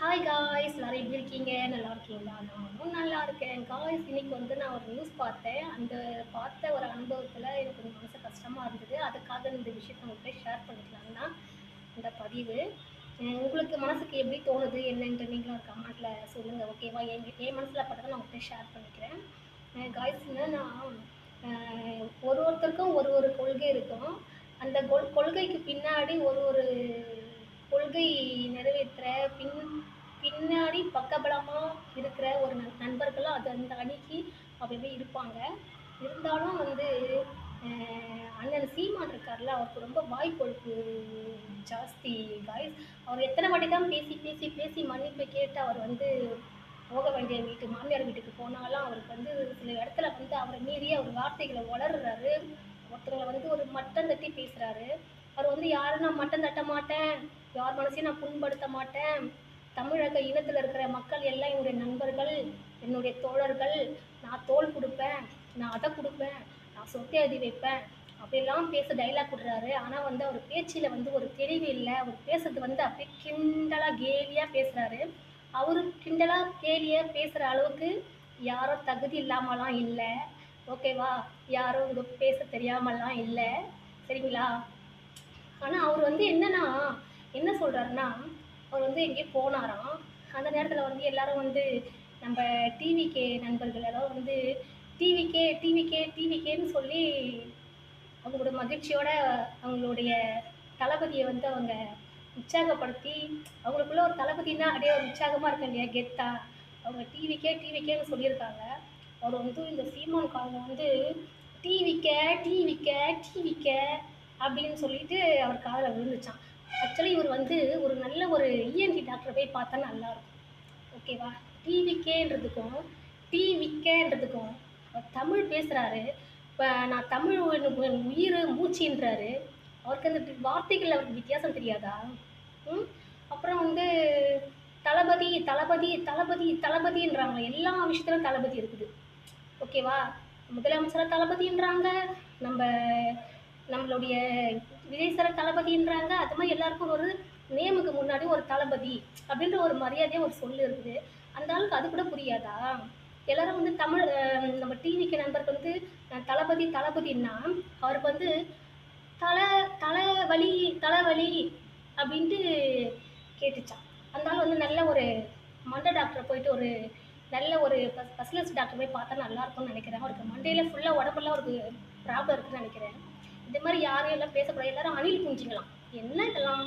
Hi guys எல்லாரும் எப்படி இருக்கீங்க? நல்லா இருக்கீங்களா? நானும் நல்லா இருக்கேன். காய்ஸ் இன்னைக்கு வந்து நான் ஒரு நியூஸ் பார்த்தேன். அந்த பார்த்த ஒரு அனுபவத்தில் எனக்கு கொஞ்சம் மனசு கஷ்டமாக இருந்தது. அதுக்காக இந்த விஷயத்தை உங்கள்கிட்ட ஷேர் பண்ணிக்கலாம் தான் இந்த பதிவு. உங்களுக்கு மனசுக்கு எப்படி தோணுது? என்னன்ட்டு நீங்களும் கமெண்ட்டில் சொல்லுங்கள் ஓகேவா என் என் மனசில் பட்டதை நான் உங்கள்கிட்ட ஷேர் பண்ணிக்கிறேன். காய்ஸ்னால் நான் ஒரு ஒருத்தருக்கும் ஒரு ஒரு கொள்கை இருக்கும். அந்த கொள் கொள்கைக்கு பின்னாடி ஒரு ஒரு கொள்கை நிறைவேற்ற பின் பின்னாடி பக்கபலமாக இருக்கிற ஒரு நண் நண்பர்களும் அது அந்த அணிக்கு அப்படியே இருப்பாங்க. இருந்தாலும் வந்து அண்ணன் சீமான் இருக்கார்ல அவருக்கு ரொம்ப வாய் கொழுப்பு ஜாஸ்தி காய்ஸ் அவர் எத்தனை வாட்டி தான் பேசி பேசி பேசி மன்னிப்பு கேட்டு அவர் வந்து போக வேண்டிய வீட்டு மாமியார் வீட்டுக்கு போனாலும் அவருக்கு வந்து சில இடத்துல வந்து அவரை மீறி அவர் வார்த்தைகளை வளர்றாரு. ஒருத்தவங்களை வந்து ஒரு மட்டம் தட்டி பேசுகிறாரு அவர் வந்து யாரும் நான் மட்டம் தட்ட மாட்டேன். யார் மனசையும் நான் புண்படுத்த மாட்டேன். தமிழக இனத்தில் இருக்கிற மக்கள் எல்லாம் என்னுடைய நண்பர்கள் என்னுடைய தோழர்கள். நான் தோல் கொடுப்பேன் நான் அதை கொடுப்பேன் நான் சொத்தை அதி வைப்பேன். அப்படிலாம் பேச டைலாக் விடுறாரு. ஆனால் வந்து அவர் பேச்சில் வந்து ஒரு தெளிவு இல்லை. அவர் பேசுறது வந்து அப்படியே கிண்டலாக கேலியாக பேசுகிறாரு அவரு கிண்டலாக கேலியாக பேசுகிற அளவுக்கு யாரும் தகுதி இல்லாமலாம் இல்லை. ஓகேவா யாரும் இங்கே பேச தெரியாமலாம் இல்லை. சரிங்களா? ஆனால் அவர் வந்து என்னன்னா என்ன சொல்கிறாருன்னா அவர் வந்து எங்கேயோ போனாராம். அந்த நேரத்தில் வந்து எல்லாரும் வந்து நம்ம டிவிகே நண்பர்கள் எல்லாரும் வந்து டிவிக்கே டிவிக்கே டிவிக்கேன்னு சொல்லி அவங்களோட மகிழ்ச்சியோட அவங்களுடைய தளபதியை வந்து அவங்க உற்சாகப்படுத்தி அவங்களுக்குள்ள ஒரு தளபதினா அப்படியே ஒரு உற்சாகமாக இருக்க இல்லையா கெத்தா? அவங்க டிவிக்கே டிவிக்கேன்னு சொல்லியிருக்காங்க. அவர் வந்து இந்த சீமான் காரங்க வந்து டிவிக்க டிவிக்க டிவிக்க அப்படின்னு சொல்லிட்டு அவர் காதில் விழுந்துச்சான் ஆக்சுவலி இவர் வந்து ஒரு நல்ல ஒரு இஎன்டி டாக்டரை போய் பார்த்தா நல்லாயிருக்கும். ஓகேவா டிவிகேன்றதுக்கும் டிவிக்கேன்றதுக்கும் அவர் தமிழ் பேசுகிறாரு இப்போ நான் தமிழ் என் உயிர் மூச்சுன்றாரு. அவருக்கு அந்த வார்த்தைகள் அவருக்கு வித்தியாசம் தெரியாதா? ம்? அப்புறம் வந்து தளபதி தளபதி தளபதி தளபதின்றாங்க. எல்லா விஷயத்துலையும் தளபதி இருக்குது. ஓகேவா முதலமைச்சராக தளபதின்றாங்க. நம்ம நம்மளுடைய விஜய் சார் தளபதின்றாங்க. அது மாதிரி எல்லாருக்கும் ஒரு நேமுக்கு முன்னாடி ஒரு தளபதி அப்படின்ற ஒரு மரியாதையாக ஒரு சொல்லு இருக்குது. அந்த ஆளுக்கு அது கூட புரியாதா? எல்லாரும் வந்து தமிழ் நம்ம டிவிக்கு நண்பருக்கு வந்து தளபதி தளபதின்னா அவருக்கு வந்து தலை தலைவலி தலைவலி அப்படின்ட்டு கேட்டுச்சான் அந்த ஆள் வந்து நல்ல ஒரு மண்டை டாக்டரை போயிட்டு ஒரு நல்ல ஒரு ஸ்பெஷலிஸ்ட் டாக்டர் போய் பார்த்தா நல்லா இருக்கும்னு நினைக்கிறேன். அவருக்கு மண்டையில் ஃபுல்லாக உடம்பெல்லாம் அவருக்கு ப்ராப்ளம் இருக்குன்னு நினைக்கிறேன். இந்த மாதிரி யாரையும் எல்லாம் பேசக்கூடாது. எல்லாரும் அணில் குஞ்சுங்களாம் என்ன இதெல்லாம்?